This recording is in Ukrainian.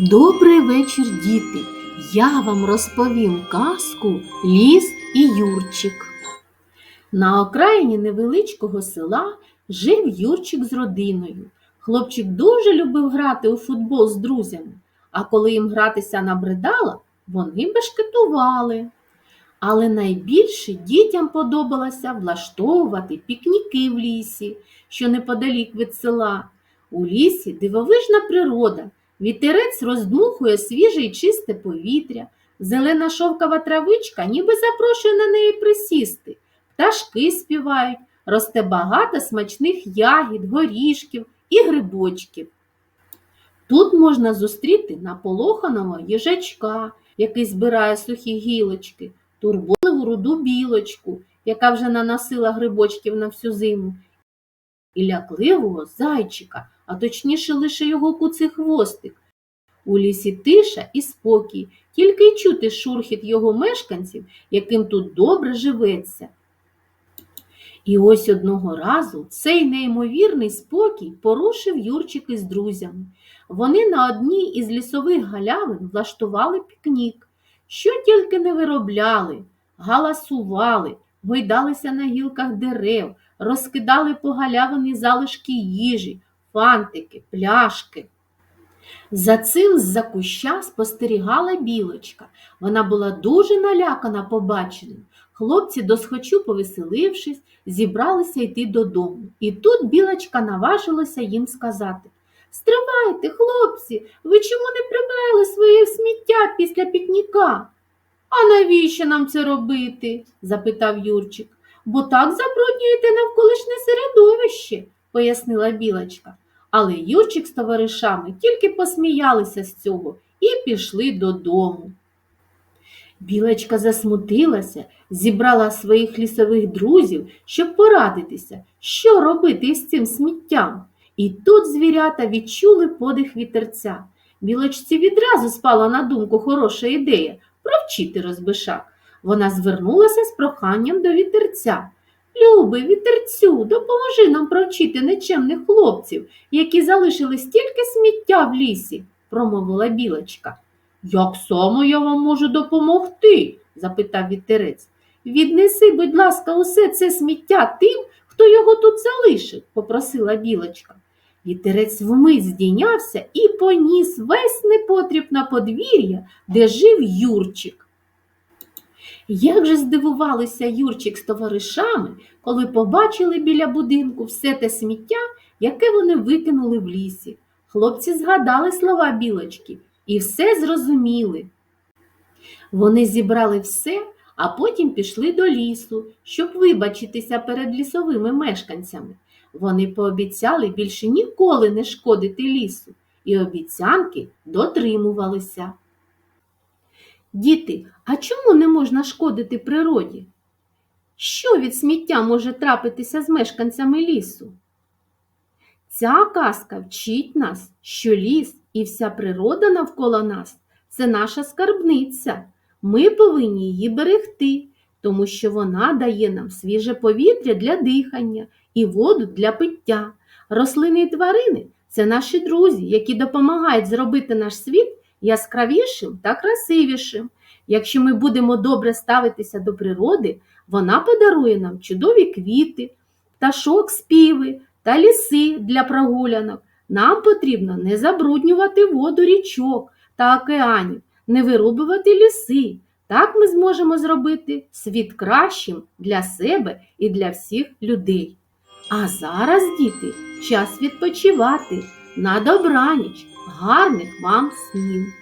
Добрий вечір, діти! Я вам розповім казку Ліс і Юрчик. На окраїні невеличкого села жив Юрчик з родиною. Хлопчик дуже любив грати у футбол з друзями, а коли їм гратися набридало, вони бешкетували. Але найбільше дітям подобалося влаштовувати пікніки в лісі, що неподалік від села. У лісі дивовижна природа. Вітерець роздмухує свіже й чисте повітря, зелена шовкова травичка ніби запрошує на неї присісти, пташки співають, росте багато смачних ягід, горішків і грибочків. Тут можна зустріти наполоханого їжачка, який збирає сухі гілочки, турботливу руду білочку, яка вже наносила грибочків на всю зиму, і лякливого зайчика, а точніше лише його куций хвостик. У лісі тиша і спокій, тільки й чути шурхіт його мешканців, яким тут добре живеться. І ось одного разу цей неймовірний спокій порушив Юрчик із друзями. Вони на одній із лісових галявин влаштували пікнік, що тільки не виробляли, галасували, гойдалися на гілках дерев, розкидали по галявині залишки їжі, фантики, пляшки. За цим з-за куща спостерігала білочка. Вона була дуже налякана побаченим. Хлопці, досхочу повеселившись, зібралися йти додому. І тут білочка наважилася їм сказати Стривайте, хлопці, ви чому не прибрали своє сміття після пікніка? А навіщо нам це робити? запитав Юрчик. Бо так забруднюєте навколишнє середовище, пояснила білочка. Але Юрчик з товаришами тільки посміялися з цього і пішли додому. Білочка засмутилася, зібрала своїх лісових друзів, щоб порадитися, що робити із цим сміттям. І тут звірята відчули подих вітерця. Білочці відразу спала на думку хороша ідея провчити розбишак. Вона звернулася з проханням до вітерця. Любий вітерцю, допоможи нам провчити нечемних хлопців, які залишили стільки сміття в лісі, промовила білочка. Як само я вам можу допомогти? запитав вітерець. Віднеси, будь ласка, усе це сміття тим, хто його тут залишив, попросила білочка. Вітерець вмить здійнявся і поніс весь непотріб на подвір'я, де жив Юрчик. Як же здивувалися Юрчик з товаришами, коли побачили біля будинку все те сміття, яке вони викинули в лісі. Хлопці згадали слова білочки і все зрозуміли. Вони зібрали все, а потім пішли до лісу, щоб вибачитися перед лісовими мешканцями. Вони пообіцяли більше ніколи не шкодити лісу, і обіцянки дотримувалися. Діти, а чому не можна шкодити природі? Що від сміття може трапитися з мешканцями лісу? Ця казка вчить нас, що ліс і вся природа навколо нас це наша скарбниця. Ми повинні її берегти, тому що вона дає нам свіже повітря для дихання і воду для пиття. Рослини і тварини це наші друзі, які допомагають зробити наш світ яскравішим та красивішим. Якщо ми будемо добре ставитися до природи, вона подарує нам чудові квіти, пташок співи та ліси для прогулянок. Нам потрібно не забруднювати воду річок та океанів, не вирубувати ліси. Так ми зможемо зробити світ кращим для себе і для всіх людей. А зараз, діти, час відпочивати. На добраніч, гарних вам снів!